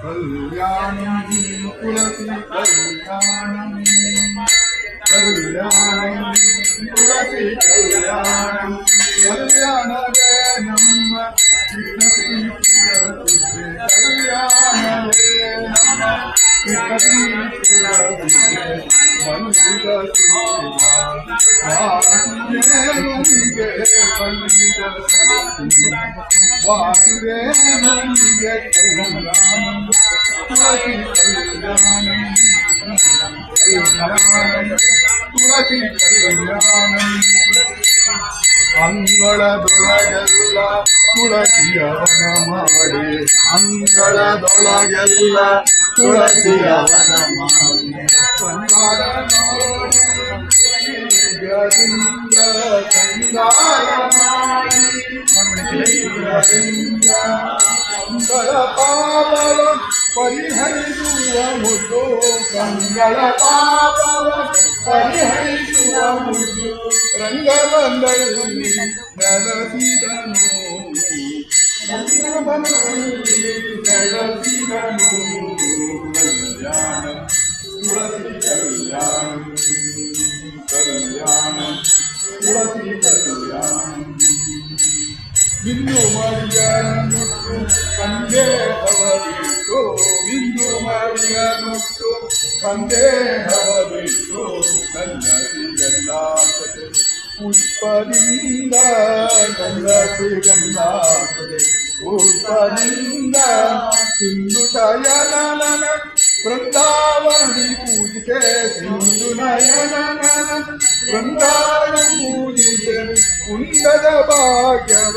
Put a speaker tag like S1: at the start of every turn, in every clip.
S1: கல்யாணம் குலத்தில் கல்யாணம் கல்யாணம் மல்லிகை வாசுதே மல்லிகை துளசி கல்யாணம் ಅಂಗಳ ದೊಳಗೆಲ್ಲ ತುಳಸಿಯವನ ಮಾಡಿ ಅಂಗಳದೊಳಗೆಲ್ಲ ತುಳಸಿಯವನ
S2: ಮಾಡಿ
S1: मंगल पावल परिहरिदुवमुतो मंगल पावल परिहरिदुवमुतो रंगबंदयुनि नरसिदनो रंगबंदयुनि नरसिदनो ಇಂದು ಮರಿಯನ್ನುಟ್ಟು ಸಂದೇಹವವಿಟ್ಟು ಇಂದು ಮರಿಯನ್ನುಟ್ಟು ಸಂದೇಹವಿಟ್ಟು ನನ್ನರಿಗಲ್ಲ ಪುಷ್ಪದಿಂದ ನನ್ನರಿಗಲ್ಲ ಪುಷ್ಪದಿಂದ ಸಿಂಧು ಶಯನನ ಬೃಂದಾವಣಿ ಪೂಜಿತೆ ಸಿಂಧು ನಯನನ ಬೃಂದಾವನ ಪೂಜಿತೆ ಕುಂದದ ಭಾಗ್ಯವ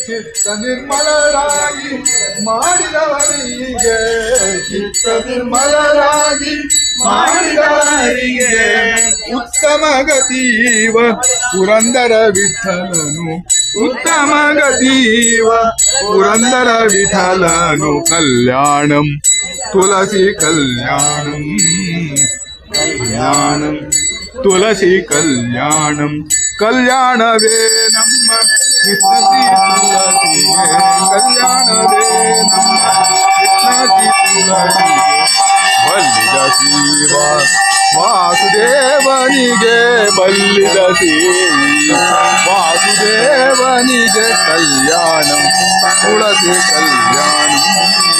S1: சித்த நிர்மலராகி மாடினவரீகே சித்த நிர்மலராகி மாடினவரீகே ಉತ್ತಮಗತೀವ ಪುರಂದರ ವಿಠಲನು ಉತ್ತಮಗತೀವ
S2: ಪುರಂದರ ವಿಠಲನು
S1: ಕಲ್ಯಾಣಂ ತುಳಸಿ ಕಲ್ಯಾಣಂ
S2: ಕಲ್ಯಾಣಂ
S1: तुलसी कल्याणम कल्याण वे नम वासुदेवनिगे बल्लिदसी वासुदेवनिगे कल्याणं तुलसी कल्याणं